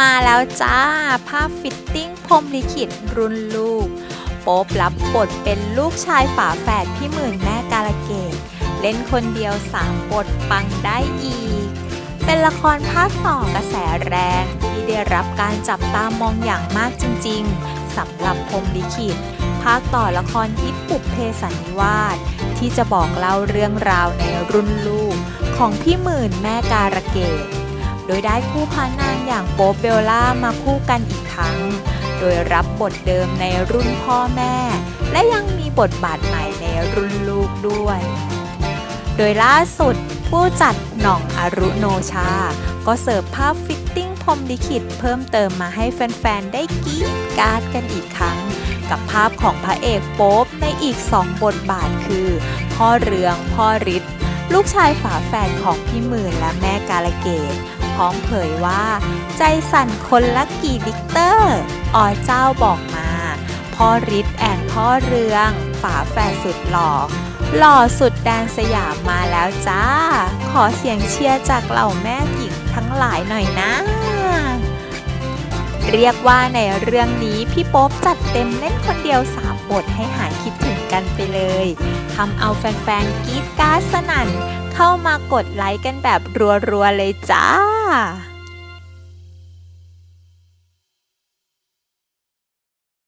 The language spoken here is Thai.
มาแล้วจ้า ภาพฟิตติ้งพรมลิขิตรุ่นลูก โป๊บรับบทเป็นลูกชายฝาแฝดพี่หมื่นแม่กาลเกต เล่นคนเดียวสามบทปังได้อีก เป็นละครภาคต่อกระแสแรงที่ได้รับการจับตามองอย่างมากจริงๆสำหรับพรมลิขิต ภาคต่อละครฮิตปุบเพสันนิวาสที่จะบอกเล่าเรื่องราวในรุ่นลูก ของพี่หมื่นแม่การะเกด โดยได้คู่พระนางอย่างโป๊เบลล่ามาคู่กันอีกครั้ง โดยรับบทเดิมในรุ่นพ่อแม่ และยังมีบทบาทใหม่ในรุ่นลูกด้วย โดยล่าสุดผู้จัดหน่องอรุโนชา ก็เสิร์ฟภาพฟิตติ้งพรมลิขิตเพิ่มเติมมาให้แฟน ๆ ได้กรี๊ดการ์ดกันอีกครั้ง กับภาพของพระเอกโป๊ปในอีกสองบทบาทคือ พ่อเรือง พ่อฤทธิ์ลูกชายฝาแฝดของพี่หมื่นและแม่กาลเกต พร้อมเผยว่า ใจสั่นคนละกี่ลิกเตอร์อ๋อเจ้าบอกมา พ่อฤทธิ์แอนพ่อเรือง ฝาแฝดสุดหล่อหล่อสุดแดนสยามมาแล้วจ้า ขอเสียงเชียร์จากเหล่าแม่หญิงทั้งหลายหน่อยนะ เรียกว่าในเรื่องนี้พี่โป๊ปจัดเต็มเล่นคนเดียวสามบทให้หายคิดถึงกันไปเลยทำเอาแฟนๆกรี๊ดการ์ดสนั่น เข้ามากดไลค์กันแบบรัวๆเลยจ้า